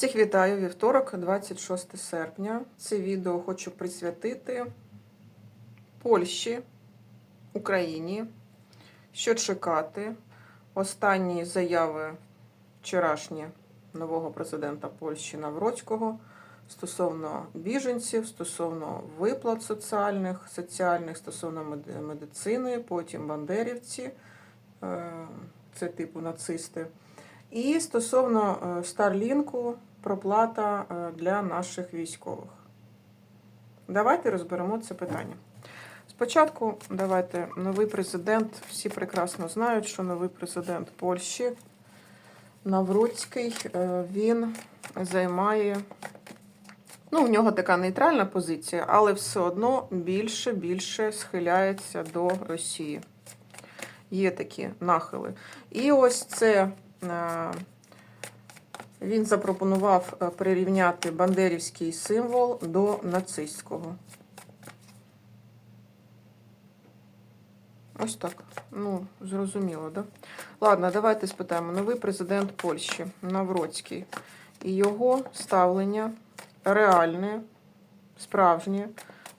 Всіх вітаю вівторок, 26 серпня. Це відео хочу присвятити Польщі, Україні. Що чекати? Останні заяви вчорашні нового президента Польщі Навроцького стосовно біженців, стосовно виплат соціальних, соціальних стосовно медицини, потім бандерівці, е, це типу нацисти. І стосовно е, Старлінку, проплата е, для наших військових. Давайте розберемо це питання. Спочатку давайте новий президент. Всі прекрасно знають, що новий президент Польщі Навроцький, е, він займає. Ну, в нього така нейтральна позиція, але все одно більше більше схиляється до Росії. Є такі нахили. І ось це е, він запропонував е, прирівняти бандерівський символ до нацистського. Ось так. Ну, зрозуміло, да? Ладно, давайте спитаємо. Новий президент Польщі Навроцький. І його ставлення реальне, справжнє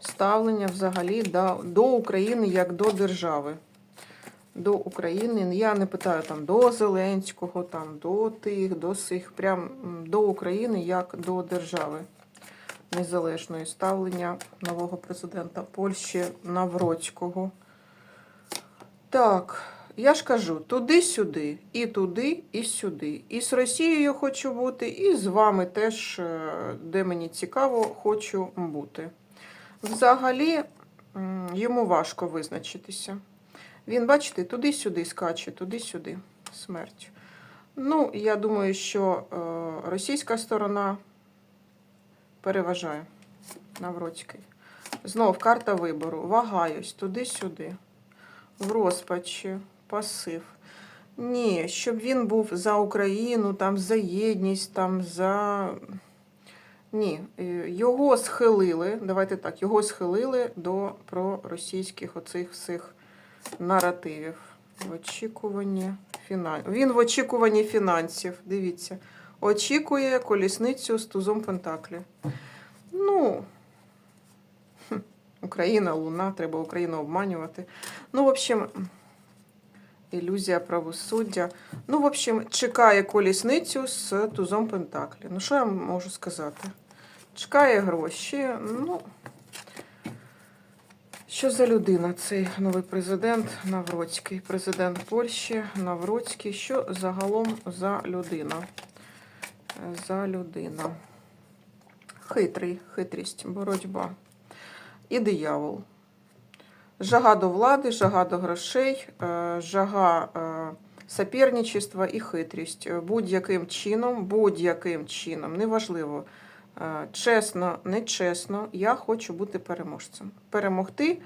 ставлення взагалі до, до України як до держави до України. Я не питаю там до Зеленського, там до тих, до сих, прям до України як до держави незалежної ставлення нового президента Польщі Навроцького. Так, я ж кажу, туди-сюди, і туди, і сюди. І з Росією хочу бути, і з вами теж, е, де мені цікаво, хочу бути. Взагалі, йому важко визначитися. Він, бачите, туди-сюди скаче, туди-сюди. Смерть. Ну, я думаю, що е, російська сторона переважає Навроцький. Знов карта вибору. Вагаюсь туди-сюди. В розпачі, пасив. Ні, щоб він був за Україну, там за єдність, там за. Ні, е, його схилили, давайте так, його схилили до проросійських оцих всіх наративів. В очікуванні фінансів. Він в очікуванні фінансів. Дивіться. Очікує колісницю з тузом Пентаклі. Ну, Україна, Луна, треба Україну обманювати. Ну, в общем, ілюзія правосуддя. Ну, в общем, чекає колісницю з тузом Пентаклі. Ну, що я можу сказати? Чекає гроші. Ну. Що за людина цей новий президент Навроцький? Президент Польщі Навроцький. Що загалом за людина? За людина. Хитрий, хитрість, боротьба. І диявол. Жага до влади, жага до грошей, е, жага е, соперничества і хитрість. Будь-яким чином, будь-яким чином, неважливо. Е, Чесно, нечесно, я хочу бути переможцем. Перемогти,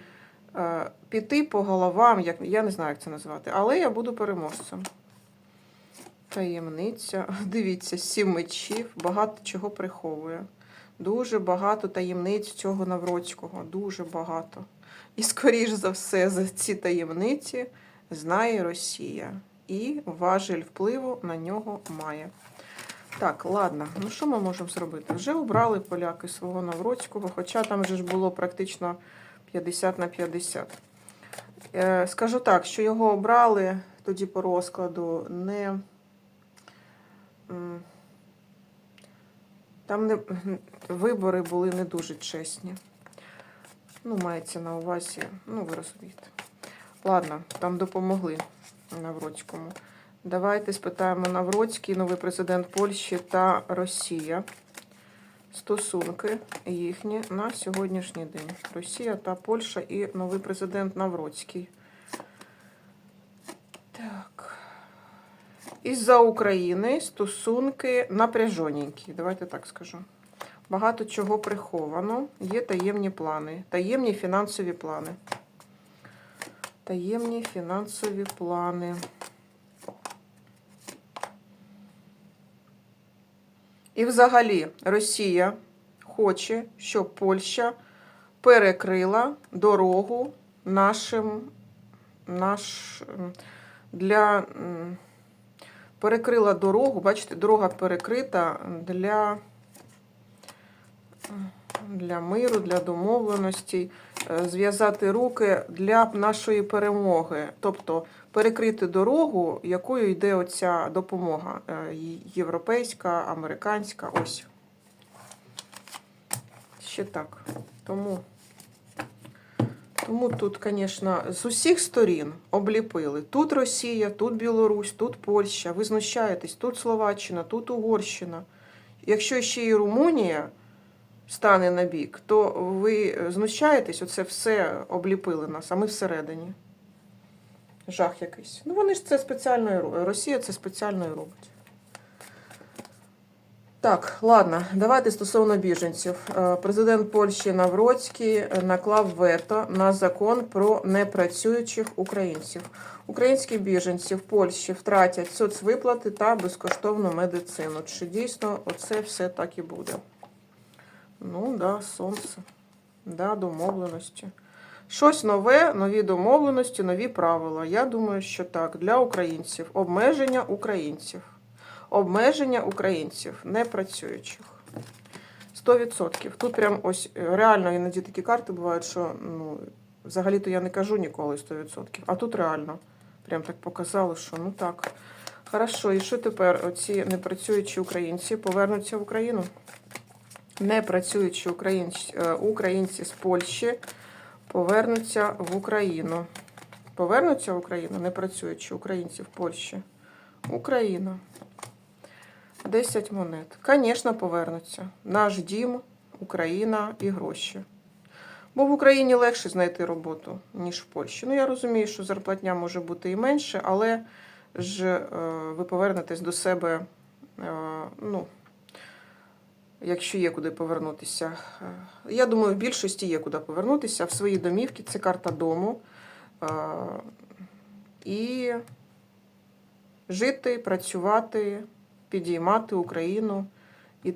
е, піти по головам, як, я не знаю, як це назвати, але я буду переможцем. Таємниця. Дивіться, сім мечів, багато чого приховує. Дуже багато таємниць цього Навроцького, дуже багато. І, скоріш за все, за ці таємниці знає Росія. І важель впливу на нього має. Так, ладно, ну що ми можемо зробити? Вже обрали поляки свого Навроцького, хоча там же ж було практично 50 на 50. Е, скажу так, що його обрали тоді по розкладу не. Там не, вибори були не дуже чесні. Ну, мається на увазі, ну, ви розумієте. Ладно, там допомогли Навроцькому. Давайте спитаємо Навроцький, новий президент Польщі та Росія. Стосунки їхні на сьогоднішній день. Росія та Польща і новий президент Навроцький. Так. Із-за України стосунки напряжененькі. Давайте так скажу. Багато чого приховано. Є таємні плани. Таємні фінансові плани. Таємні фінансові плани. І взагалі Росія хоче, щоб Польща перекрила дорогу нашим наш, для перекрила дорогу. Бачите, дорога перекрита для, для миру, для домовленостей, зв'язати руки для нашої перемоги. Тобто перекрити дорогу, якою йде оця допомога е, європейська, американська. Ось. Ще так. Тому. Тому тут, звісно, з усіх сторін обліпили. Тут Росія, тут Білорусь, тут Польща. Ви знущаєтесь, тут Словаччина, тут Угорщина. Якщо ще і Румунія стане на бік, то ви знущаєтесь, оце все обліпили нас, а ми всередині. Жах якийсь. Ну вони ж це спеціально роблять. Росія це спеціально і робить. Так, ладно, давайте стосовно біженців. Е, Президент Польщі Навроцький наклав вето на закон про непрацюючих українців. Українські біженці в Польщі втратять соцвиплати та безкоштовну медицину. Чи дійсно оце все так і буде? Ну, да, сонце. Да, домовленості. Щось нове, нові домовленості, нові правила. Я думаю, що так. Для українців. Обмеження українців обмеження українців непрацюючих. 100%. Тут прям ось е, реально іноді такі карти бувають, що ну, взагалі-то я не кажу ніколи 100%. А тут реально прям так показало, що ну так. Хорошо, і що тепер оці непрацюючі українці повернуться в Україну? Непрацюючі українці, е, українці з Польщі повернуться в Україну. Повернуться в Україну, непрацюючі українці в Польщі. Україна. 10 монет. Звісно, повернуться. Наш дім, Україна і гроші. Бо в Україні легше знайти роботу, ніж в Польщі. Ну, я розумію, що зарплатня може бути і менше, але ж е, ви повернетесь до себе, е, ну, якщо є куди повернутися. Е, Я думаю, в більшості є куди повернутися. В свої домівки це карта дому. Е, і жити, працювати підіймати Україну. І,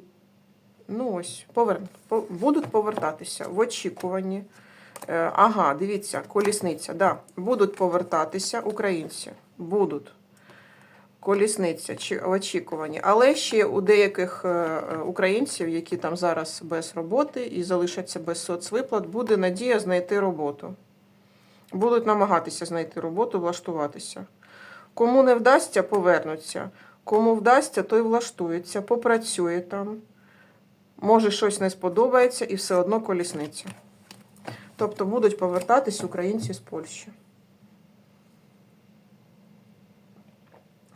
ну ось, повер... будуть повертатися в очікуванні. Е, ага, дивіться, колісниця. Да, будуть повертатися українці. Будуть. Колісниця чи в очікуванні. Але ще у деяких е, е, українців, які там зараз без роботи і залишаться без соцвиплат, буде надія знайти роботу. Будуть намагатися знайти роботу, влаштуватися. Кому не вдасться, повернуться. Кому вдасться, той влаштується, попрацює там. Може, щось не сподобається і все одно колісниця. Тобто будуть повертатись українці з Польщі.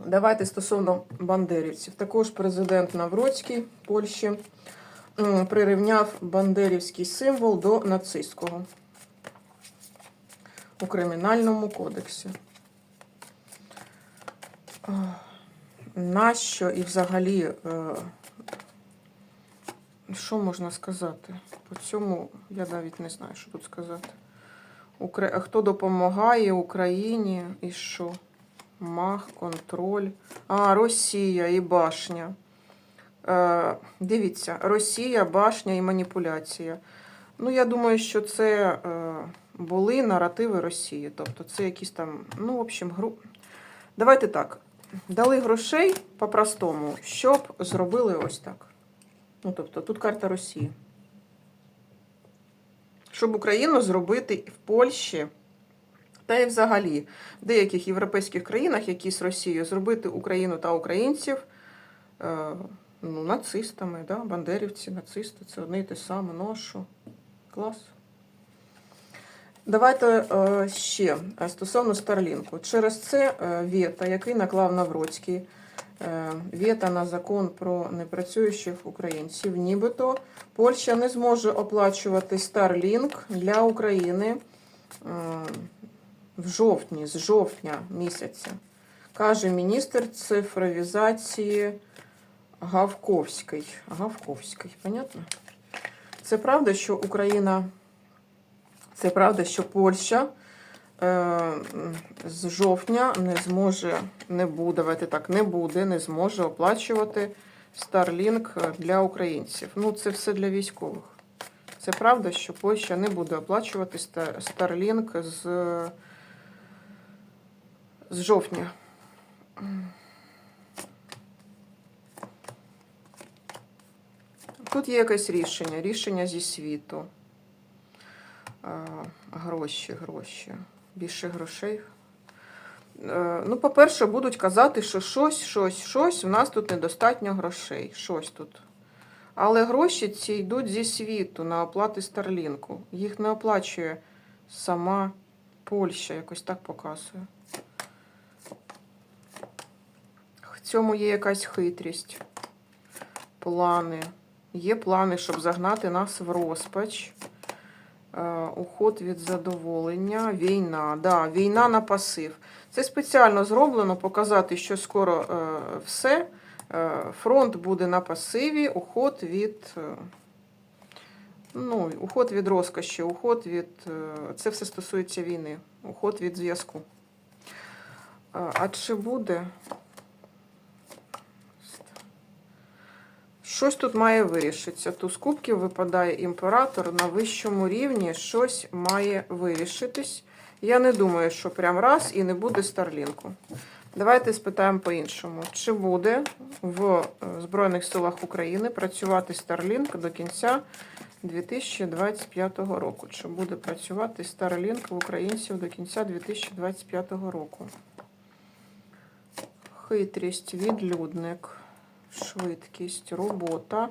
Давайте стосовно бандерівців. Також президент Навроцький Польщі прирівняв бандерівський символ до нацистського у Кримінальному кодексі. Нащо і взагалі, е, що можна сказати? По цьому я навіть не знаю, що тут сказати. Хто допомагає Україні і що? Мах, контроль. А, Росія і башня. Е, Дивіться, Росія, башня і маніпуляція. Ну, я думаю, що це е, були наративи Росії. Тобто це якісь там, ну, в общем, гру. Давайте так дали грошей по-простому, щоб зробили ось так. Ну, тобто, тут карта Росії. Щоб Україну зробити в Польщі, та й взагалі в деяких європейських країнах, які з Росією, зробити Україну та українців е, ну, нацистами, да? бандерівці, нацисти, це одне і те саме, що? Клас. Давайте е, ще е, стосовно Старлінку. Через це е, вето, який наклав Навроцький, е, вето на закон про непрацюючих українців, нібито Польща не зможе оплачувати Starlink для України е, в жовтні, з жовтня місяця, каже міністр цифровізації Гавковський. Гавковський, понятно? Це правда, що Україна. Це правда, що Польща е, з жовтня не зможе, не буде, давайте так, не буде, не зможе оплачувати Starlink для українців. Ну, це все для військових. Це правда, що Польща не буде оплачувати Starlink з, з жовтня. Тут є якесь рішення, рішення зі світу. Гроші, гроші. Більше грошей. Е, ну, по-перше, будуть казати, що щось, щось, щось. У нас тут недостатньо грошей. Щось тут. Але гроші ці йдуть зі світу на оплати Старлінку. Їх не оплачує сама Польща, якось так показує. Цьому є якась хитрість. Плани. Є плани, щоб загнати нас в розпач. Е, Уход від задоволення, війна. Да, війна на пасив. Це спеціально зроблено показати, що скоро е, все. Е, фронт буде на пасиві, уход від. Ну, уход від розкоші, уход від. Це все стосується війни. Уход від зв'язку. А чи буде? Щось тут має вирішитися. Туз кубків випадає імператор на вищому рівні, щось має вирішитись. Я не думаю, що прям раз і не буде Старлінку. Давайте спитаємо по-іншому. Чи буде в е, Збройних силах України працювати Старлінк до кінця 2025 року? Чи буде працювати Старлінк в українців до кінця 2025 року? Хитрість, відлюдник, швидкість, робота,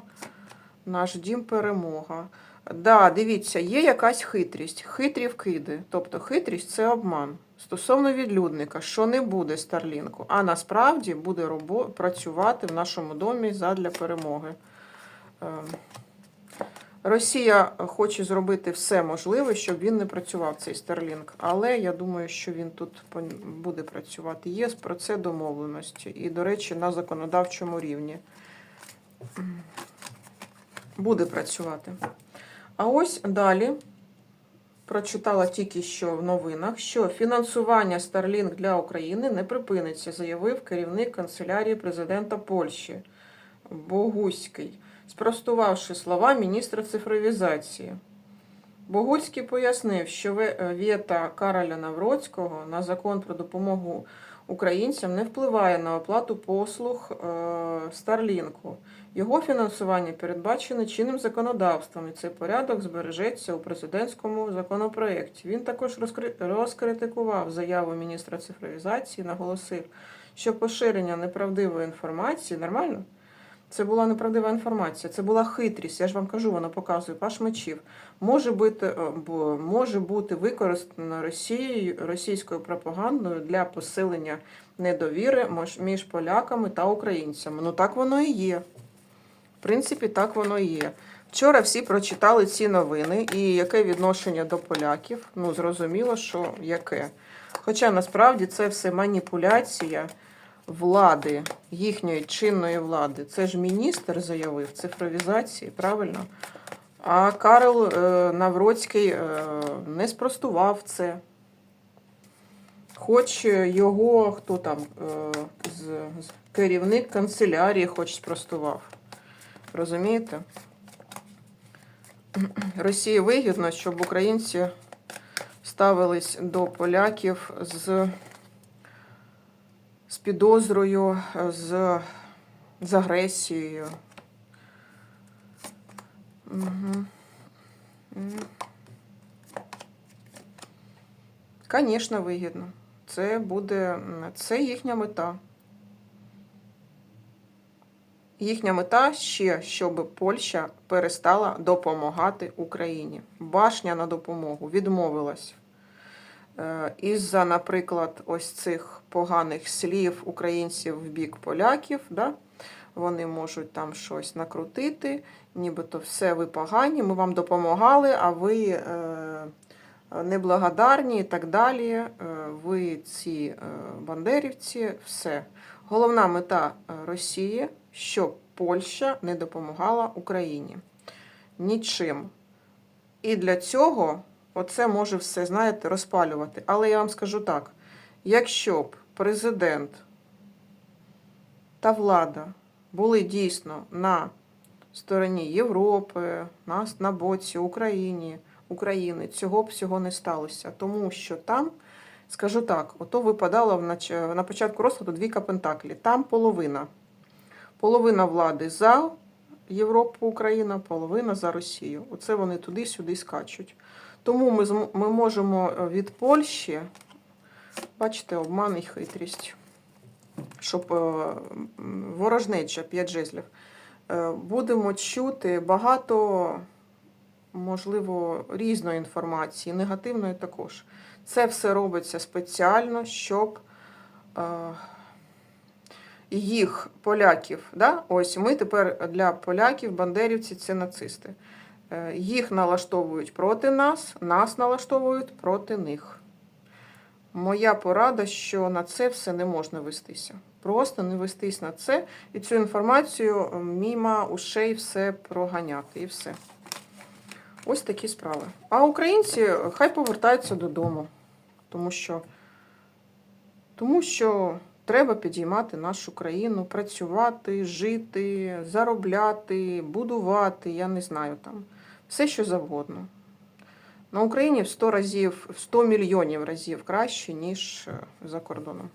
наш дім перемога. Да, дивіться, є якась хитрість, хитрі вкиди. Тобто хитрість це обман. Стосовно відлюдника, що не буде Старлінку, а насправді буде працювати в нашому домі задля перемоги. Росія хоче зробити все можливе, щоб він не працював цей Старлінг, але я думаю, що він тут буде працювати. Є про це домовленості. І, до речі, на законодавчому рівні буде працювати. А ось далі прочитала тільки що в новинах, що фінансування Starlink для України не припиниться, заявив керівник канцелярії президента Польщі Богуський, спростувавши слова міністра цифровізації. Богуцький пояснив, що ве- вета Кароля Навроцького на закон про допомогу українцям не впливає на оплату послуг Старлінку. Його фінансування передбачене чинним законодавством, і цей порядок збережеться у президентському законопроєкті. Він також розкритикував заяву міністра цифровізації, наголосив, що поширення неправдивої інформації нормально. Це була неправдива інформація, це була хитрість. Я ж вам кажу, вона показує паш мечів. Може бути, е, може бути використана Росією російською пропагандою для посилення недовіри між поляками та українцями. Ну так воно і є. В принципі, так воно і є. Вчора всі прочитали ці новини, і яке відношення до поляків? Ну, зрозуміло, що яке. Хоча насправді це все маніпуляція влади, їхньої чинної влади. Це ж міністр заявив цифровізації, правильно? А Карл е, Навроцький е, не спростував це. Хоч його, хто там, е, керівник канцелярії, хоч спростував. Розумієте? Росії вигідно, щоб українці ставились до поляків з, з підозрою, з, з агресією. Угу. Звісно, вигідно. Це буде це їхня мета. Їхня мета ще, щоб Польща перестала допомагати Україні. Башня на допомогу відмовилась. Е, Із-за, наприклад, ось цих поганих слів українців в бік поляків, да? вони можуть там щось накрутити, нібито все ви погані, ми вам допомагали, а ви е, неблагодарні і так далі. Е, ви ці бандерівці, все. Головна мета Росії, щоб Польща не допомагала Україні нічим. І для цього оце може все, знаєте, розпалювати. Але я вам скажу так: якщо б президент та влада були дійсно на стороні Європи, на, на боці Україні, України, цього б всього не сталося. Тому що там, скажу так, ото випадало на початку розкладу двійка пентаклі. Там половина. Половина влади за Європу, Україна, половина за Росію. Оце вони туди-сюди скачуть. Тому ми, ми можемо е, від Польщі, бачите, обман і хитрість, щоб е, ворожнеча, п'ять жезлів. Е, Будемо чути багато, можливо, різної інформації, негативної також. Це все робиться спеціально, щоб їх, поляків, да? ось ми тепер для поляків, бандерівці це нацисти. Е, Їх налаштовують проти нас, нас налаштовують проти них. Моя порада, що на це все не можна вестися. Просто не вестись на це і цю інформацію мімо ушей все проганяти і все. Ось такі справи. А українці хай повертаються додому, тому що, тому що треба підіймати нашу країну, працювати, жити, заробляти, будувати, я не знаю там, все що завгодно. На Україні в 100 разів, в 100 мільйонів разів краще, ніж е, за кордоном.